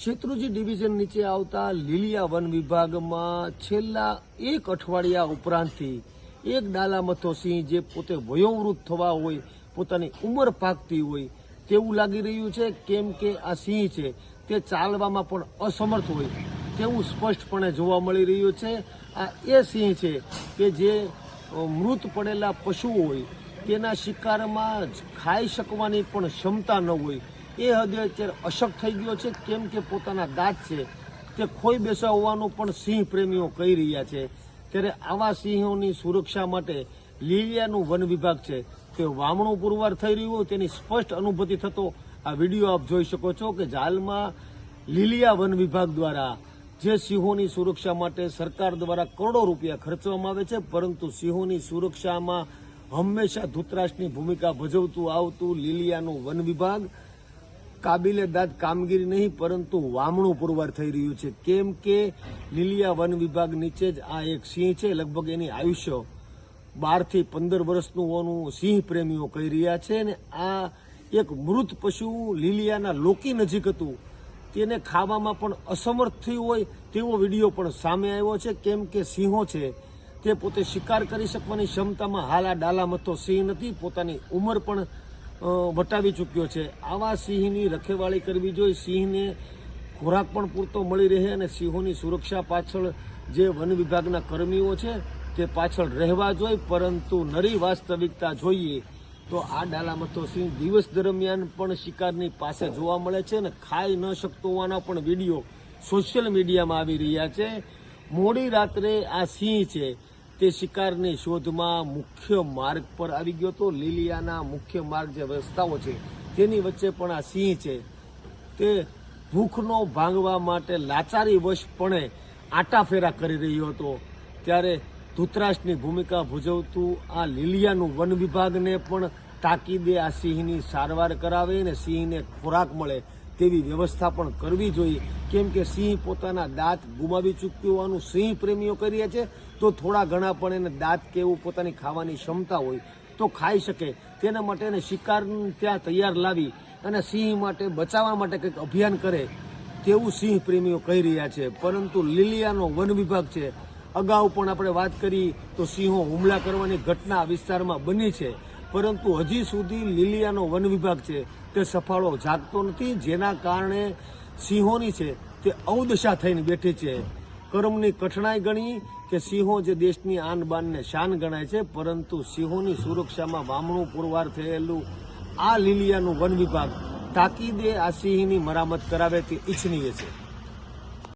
Shetrunji division નીચે આવતા Lilia one વિભાગમાં છેલ્લા એક અઠવાડિયા ઉપરાંતથી એક ડાલામથો સિંહ જે પોતે વયોવૃદ્ધ થવા હોય, પોતાની ઉંમર પાકતી હોય, તેવું લાગી રહ્યું છે, કેમ કે આ સિંહ છે, તે ચાલવામાં પણ અસમર્થ હોય, તેવું સ્પષ્ટપણે જોવા મળી રહ્યું છે. આ એ સિંહ છે કે જે મૃત પડેલા પશુઓ હોય, તેના શિકારમાં ખાઈ શકવાની પણ ક્ષમતા ન હોય એ હદે અત્યારે અશક થઈ ગયો છે, કેમ કે પોતાના દાંત છે. તે ખોઈ બેસા હોવાનું પણ સિંહ પ્રેમીઓ કહી રહ્યા છે. ત્યારે આવા સિંહોની સુરક્ષા માટે લીલિયાનું વન વિભાગ છે. તે વામણું પુરવાર થઈ રહ્યું તેની સ્પષ્ટ અનુભૂતિ થતો આ વીડિયો આપ જોઈ શકો છો કે હાલમાં લીલિયા વન વિભાગ દ્વારા જે સિંહોની સુરક્ષા માટે સરકાર દ્વારા કરોડો રૂપિયા ખર્ચવામાં આવે છે, પરંતુ સિંહોની સુરક્ષામાં હંમેશા ધૂતરાષ્ટ્રની ભૂમિકા ભજવતું આવતું લીલિયાનું વન વિભાગ કાબિલે દાદ કામગીરી નહીં, પરંતુ વામણું પુરવાર થઈ રહ્યું છે. કેમ કે લીલિયા વન વિભાગ નીચે જ આ એક સિંહ છે. લગભગ એની આયુષ્ય બારથી પંદર વર્ષનું હોવાનું સિંહ પ્રેમીઓ કહી રહ્યા છે અને આ એક મૃત પશુ લીલિયાના લોકી નજીક હતું. તેને ખાવામાં પણ અસમર્થ થયું હોય તેવો વીડિયો પણ સામે આવ્યો છે. કેમ કે સિંહો છે. તે પોતે શિકાર કરી શકવાની ક્ષમતામાં હાલ આ ડાલામથો સિંહ નથી. પોતાની ઉંમર પણ વટાવી ચૂક્યો છે. આવા સિંહની રખેવાળી કરવી જોઈએ સિંહને ખોરાક પણ પૂરતો મળી રહે અને સિંહોની સુરક્ષા પાછળ જે વન વિભાગના કર્મીઓ છે તે પાછળ રહેવા જોઈએ પરંતુ નરી વાસ્તવિકતા જોઈએ તો આ ડાલામથો સિંહ દિવસ દરમિયાન પણ શિકારની પાસે જોવા મળે છે અને ખાઈ ન શકતો હોવાના પણ વીડિયો સોશિયલ મીડિયામાં આવી રહ્યા છે. મોડી રાત્રે આ સિંહ છે તે શિકારની શોધમાં મુખ્ય માર્ગ પર આવી ગયો હતો. લીલિયાના મુખ્ય માર્ગ જે રસ્તાઓ છે, તેની વચ્ચે પણ આ સિંહ છે. તે ભૂખનો ભાંગવા માટે લાચારી વશપણે આટાફેરા કરી રહ્યો હતો. ત્યારે ધૂતરાષ્ટ્રની ભૂમિકા ભજવતું આ લીલિયાનું વન વિભાગને પણ તાકીદે આ સિંહની સારવાર કરાવે અને સિંહને ખોરાક મળે તેવી વ્યવસ્થા પણ કરવી જોઈએ. કેમ કે સિંહ પોતાના દાંત ગુમાવી ચૂક્યું હોવાનું સિંહ પ્રેમીઓ કરી રહ્યા છે. તો થોડા ઘણા પણ એને દાંત કે એવું પોતાની ખાવાની ક્ષમતા હોય તો ખાઈ શકે. તેના માટે એને શિકાર ત્યાં તૈયાર લાવી અને સિંહ માટે બચાવવા માટે કંઈક અભિયાન કરે તેવું સિંહ પ્રેમીઓ કહી રહ્યા છે. પરંતુ લીલિયાનો વન વિભાગ છે. અગાઉ પણ આપણે વાત કરી તો સિંહો હુમલા કરવાની ઘટના વિસ્તારમાં બની છે. પરંતુ હજી સુધી લીલિયાનો વન વિભાગ છે, તે સફાળો જાગતો નથી. જેના કારણે સિંહોની છે, તે અવદશા થઈને બેઠી છે. કર્મની કઠણાઈ ગણી કે સિંહો જે દેશની આન બાનને શાન ગણાય છે, પરંતુ સિંહોની સુરક્ષામાં વામણું પુરવાર થયેલું આ લીલિયાનું વન વિભાગ તાકીદે આ સિંહની મરામત કરાવે તે ઈચ્છનીય છે.